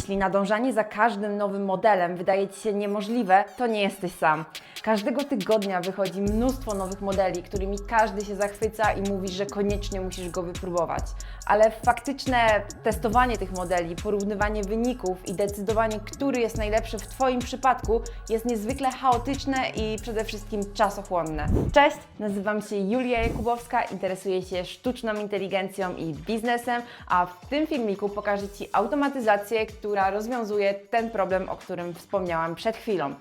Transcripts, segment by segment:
Jeśli nadążanie za każdym nowym modelem wydaje Ci się niemożliwe, to nie jesteś sam. Każdego tygodnia wychodzi mnóstwo nowych modeli, którymi każdy się zachwyca i mówi, że koniecznie musisz go wypróbować. Ale faktyczne testowanie tych modeli, porównywanie wyników i decydowanie, który jest najlepszy w Twoim przypadku, jest niezwykle chaotyczne i przede wszystkim czasochłonne. Cześć, nazywam się Julia Jakubowska, interesuję się sztuczną inteligencją i biznesem, a w tym filmiku pokażę Ci automatyzację, która rozwiązuje ten problem, o którym wspomniałam przed chwilą.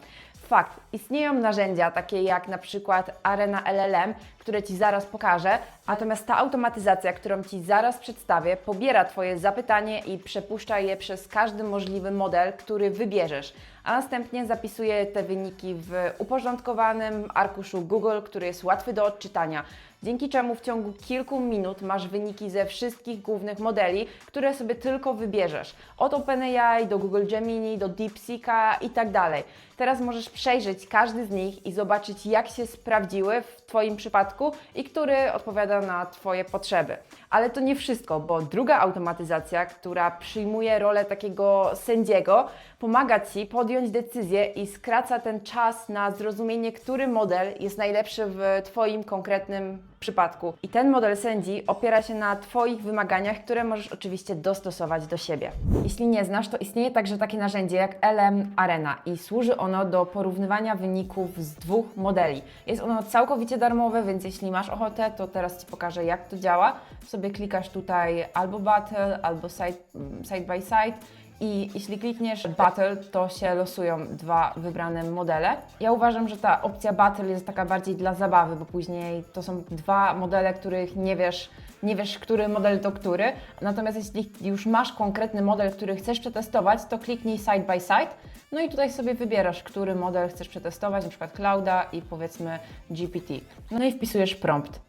Fakt, istnieją narzędzia takie jak na przykład Arena LLM, które Ci zaraz pokażę, natomiast ta automatyzacja, którą Ci zaraz przedstawię, pobiera Twoje zapytanie i przepuszcza je przez każdy możliwy model, który wybierzesz, a następnie zapisuje te wyniki w uporządkowanym arkuszu Google, który jest łatwy do odczytania dzięki czemu w ciągu kilku minut masz wyniki ze wszystkich głównych modeli, które sobie tylko wybierzesz. Od OpenAI do Google Gemini, do DeepSeeka i tak dalej. Teraz możesz przejrzeć każdy z nich i zobaczyć, jak się sprawdziły w Twoim przypadku i który odpowiada na Twoje potrzeby. Ale to nie wszystko, bo druga automatyzacja, która przyjmuje rolę takiego sędziego, pomaga Ci podjąć decyzję i skraca ten czas na zrozumienie, który model jest najlepszy w Twoim konkretnym przypadku. I ten model sędzi opiera się na Twoich wymaganiach, które możesz oczywiście dostosować do siebie. Jeśli nie znasz, to istnieje także takie narzędzie jak LM Arena i służy ono do porównywania wyników z dwóch modeli. Jest ono całkowicie darmowe, więc jeśli masz ochotę, to teraz Ci pokażę jak to działa. Sobie klikasz tutaj albo Battle, albo Side, side by Side i jeśli klikniesz Battle, to się losują dwa wybrane modele. Ja uważam, że ta opcja Battle jest taka bardziej dla zabawy, bo później to są dwa modele, których nie wiesz, nie wiesz, który model to który. Natomiast jeśli już masz konkretny model, który chcesz przetestować, to kliknij side by side. No i tutaj sobie wybierasz, który model chcesz przetestować, na przykład Clouda i powiedzmy GPT. No i wpisujesz prompt.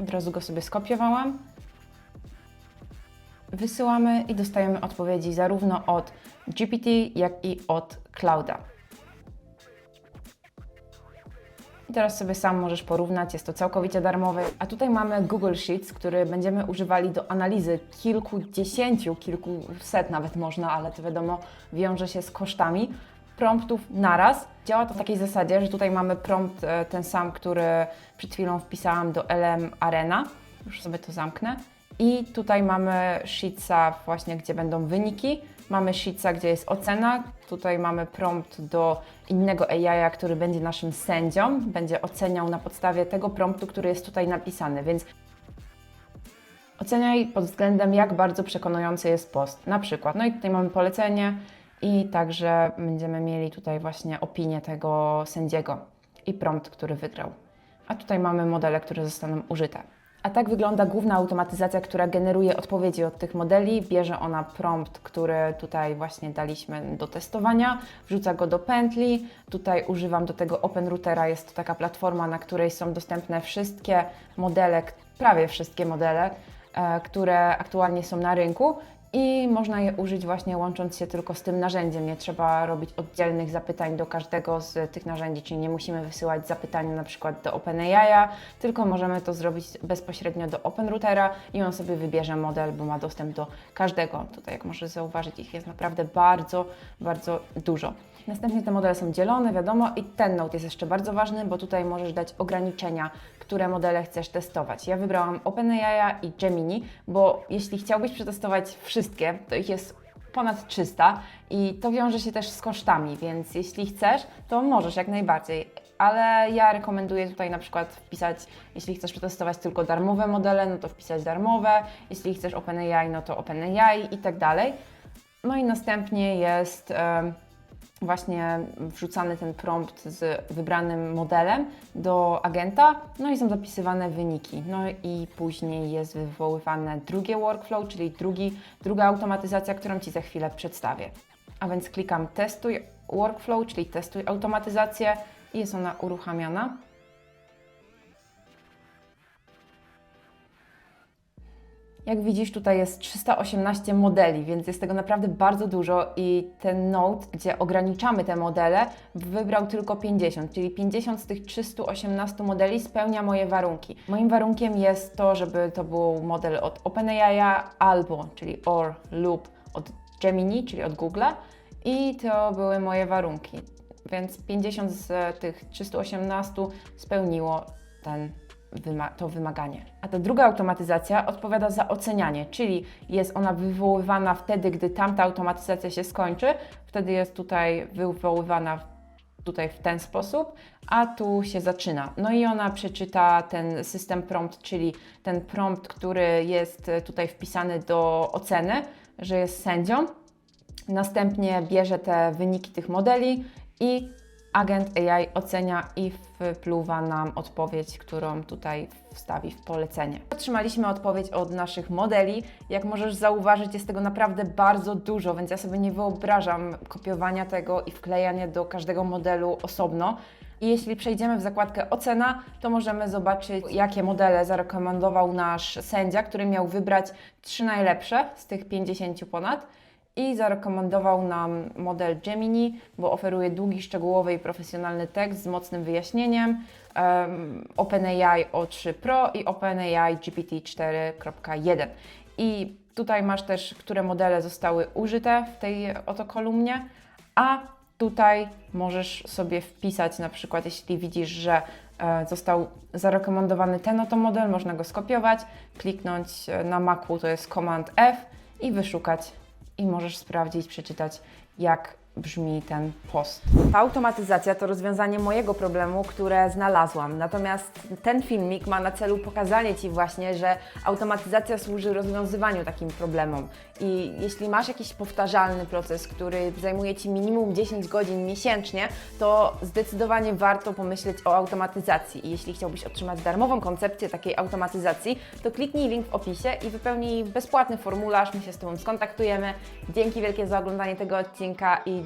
Od razu go sobie skopiowałam wysyłamy i dostajemy odpowiedzi zarówno od GPT, jak i od Clouda. I teraz sobie sam możesz porównać, jest to całkowicie darmowe. A tutaj mamy Google Sheets, który będziemy używali do analizy kilkudziesięciu, kilkuset nawet można, ale to wiadomo, wiąże się z kosztami promptów naraz. Działa to w takiej zasadzie, że tutaj mamy prompt e, ten sam, który przed chwilą wpisałam do LM Arena. Już sobie to zamknę. I tutaj mamy sheetsa właśnie, gdzie będą wyniki. Mamy sheetsa, gdzie jest ocena. Tutaj mamy prompt do innego AI, który będzie naszym sędzią. Będzie oceniał na podstawie tego promptu, który jest tutaj napisany, więc oceniaj pod względem, jak bardzo przekonujący jest post. Na przykład, no i tutaj mamy polecenie i także będziemy mieli tutaj właśnie opinię tego sędziego i prompt, który wygrał. A tutaj mamy modele, które zostaną użyte. A tak wygląda główna automatyzacja, która generuje odpowiedzi od tych modeli. Bierze ona prompt, który tutaj właśnie daliśmy do testowania, wrzuca go do pętli. Tutaj używam do tego OpenRoutera, jest to taka platforma, na której są dostępne wszystkie modele, prawie wszystkie modele, e, które aktualnie są na rynku i można je użyć właśnie łącząc się tylko z tym narzędziem. Nie trzeba robić oddzielnych zapytań do każdego z tych narzędzi, czyli nie musimy wysyłać zapytania na przykład do OpenAI, tylko możemy to zrobić bezpośrednio do OpenRoutera i on sobie wybierze model, bo ma dostęp do każdego. Tutaj jak możesz zauważyć, ich jest naprawdę bardzo, bardzo dużo. Następnie te modele są dzielone, wiadomo, i ten note jest jeszcze bardzo ważny, bo tutaj możesz dać ograniczenia, które modele chcesz testować. Ja wybrałam OpenAI i Gemini, bo jeśli chciałbyś przetestować wszystkie, to ich jest ponad 300 i to wiąże się też z kosztami, więc jeśli chcesz, to możesz jak najbardziej. Ale ja rekomenduję tutaj na przykład wpisać, jeśli chcesz przetestować tylko darmowe modele, no to wpisać darmowe, jeśli chcesz OpenAI, no to OpenAI i tak dalej. No i następnie jest właśnie wrzucany ten prompt z wybranym modelem do agenta, no i są zapisywane wyniki. No i później jest wywoływane drugie workflow, czyli drugi, druga automatyzacja, którą Ci za chwilę przedstawię. A więc klikam testuj workflow, czyli testuj automatyzację i jest ona uruchamiana. Jak widzisz, tutaj jest 318 modeli, więc jest tego naprawdę bardzo dużo i ten Note, gdzie ograniczamy te modele, wybrał tylko 50, czyli 50 z tych 318 modeli spełnia moje warunki. Moim warunkiem jest to, żeby to był model od OpenAI albo, czyli OR lub od Gemini, czyli od Google'a i to były moje warunki. Więc 50 z tych 318 spełniło ten to wymaganie. A ta druga automatyzacja odpowiada za ocenianie, czyli jest ona wywoływana wtedy, gdy tamta automatyzacja się skończy, wtedy jest tutaj wywoływana tutaj w ten sposób, a tu się zaczyna. No i ona przeczyta ten system prompt, czyli ten prompt, który jest tutaj wpisany do oceny, że jest sędzią. Następnie bierze te wyniki tych modeli i agent AI ocenia i wypluwa nam odpowiedź, którą tutaj wstawi w polecenie. Otrzymaliśmy odpowiedź od naszych modeli. Jak możesz zauważyć, jest tego naprawdę bardzo dużo, więc ja sobie nie wyobrażam kopiowania tego i wklejania do każdego modelu osobno. I jeśli przejdziemy w zakładkę ocena, to możemy zobaczyć, jakie modele zarekomendował nasz sędzia, który miał wybrać trzy najlepsze z tych 50 ponad i zarekomendował nam model Gemini, bo oferuje długi, szczegółowy i profesjonalny tekst z mocnym wyjaśnieniem, um, OpenAI O3 Pro i OpenAI GPT 4.1. I tutaj masz też, które modele zostały użyte w tej oto kolumnie, a tutaj możesz sobie wpisać na przykład, jeśli widzisz, że e, został zarekomendowany ten oto model, można go skopiować, kliknąć e, na Macu, to jest Command F i wyszukać i możesz sprawdzić, przeczytać, jak brzmi ten post. Ta automatyzacja to rozwiązanie mojego problemu, które znalazłam. Natomiast ten filmik ma na celu pokazanie Ci właśnie, że automatyzacja służy rozwiązywaniu takim problemom. I jeśli masz jakiś powtarzalny proces, który zajmuje Ci minimum 10 godzin miesięcznie, to zdecydowanie warto pomyśleć o automatyzacji. I jeśli chciałbyś otrzymać darmową koncepcję takiej automatyzacji, to kliknij link w opisie i wypełnij bezpłatny formularz. My się z Tobą skontaktujemy. Dzięki wielkie za oglądanie tego odcinka i